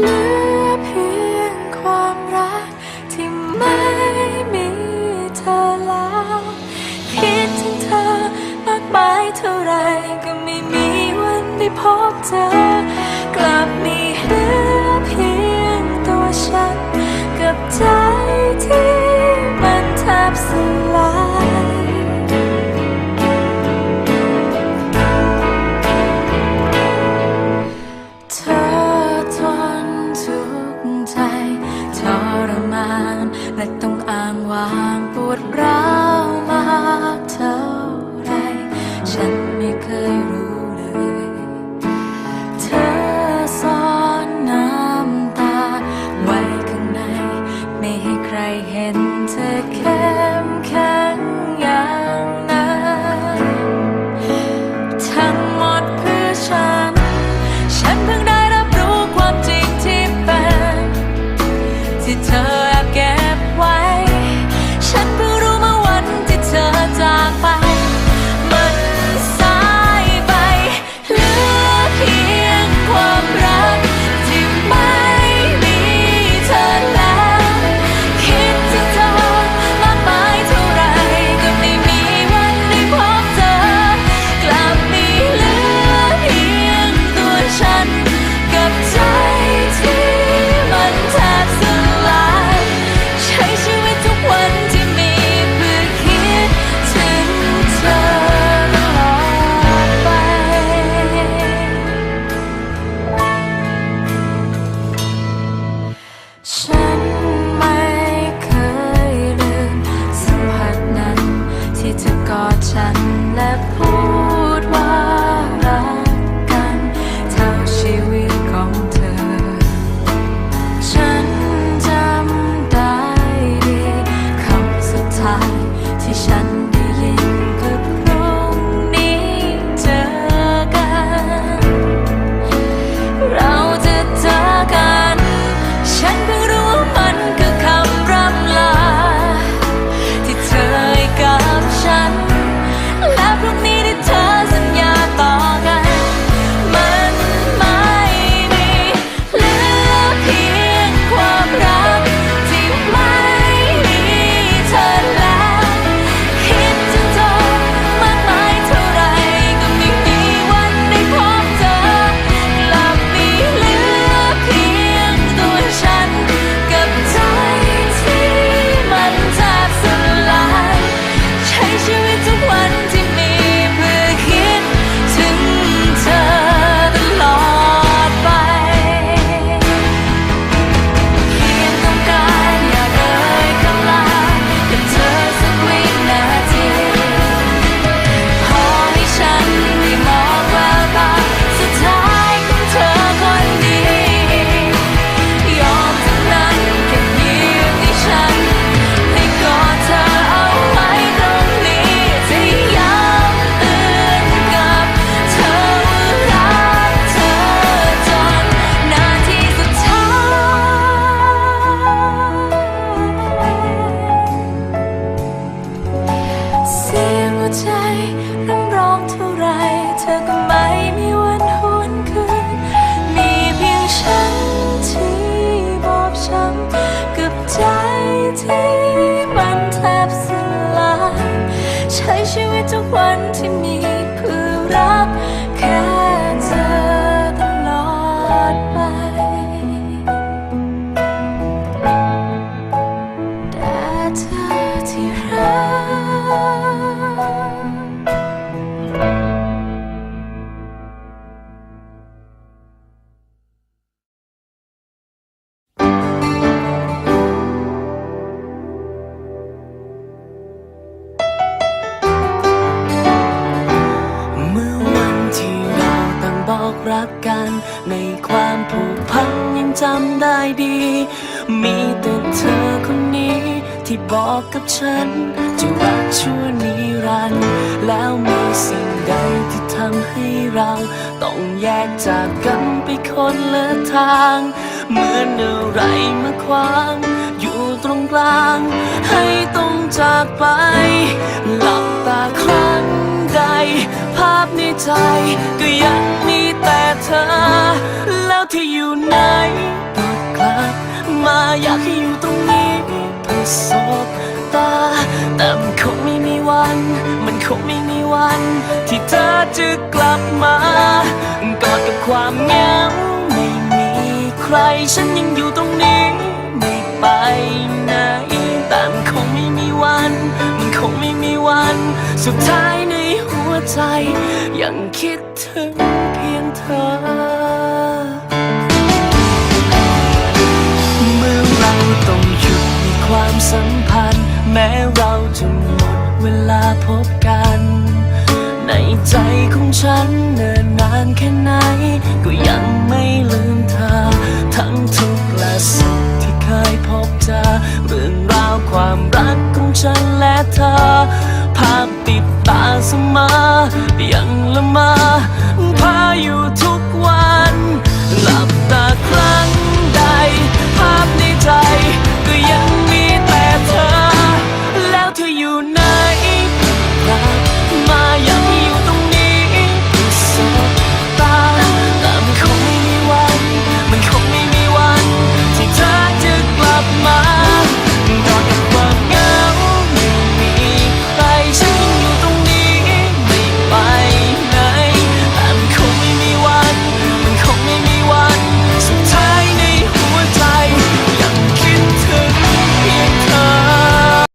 เหลือเพียงความรักที่ไม่มีเธอแล้ว คิดถึงเธอมากมายเท่าไรก็ไม่มีวันได้พบเธอกลับมี เห็นเธอเข้มแข็งอย่าง จำได้ดี มีแต่เธอคนนี้ ที่บอกกับฉัน จะรักชั่วนิรันด์แล้วมีสิ่งใดที่ทำให้เรา ต้องแยกจากกันไปคนละทาง เหมือนอะไรมาควางอยู่ตรงกลาง ให้ต้องจากไป หลับตาครั้งใด ภาพในใจก็ยังมีแต่เธอ ที่อยู่ไหนตอดกลับมาอยากให้อยู่ตรงนี้เพื่อสบตา แต่มันคงไม่มีวัน มันคงไม่มีวัน ที่เธอจะกลับมากอดกับความเหงาไม่มีใคร ฉันยังอยู่ตรงนี้ไม่ไปไหนแต่มันคงไม่มีวัน มันคงไม่มีวัน สุดท้ายในหัวใจ ยังคิดถึงเพียงเธอ เวลาพบกัน ในใจของฉันเนินนานแค่ไหน ก็ยังไม่ลืมเธอทั้งเธอ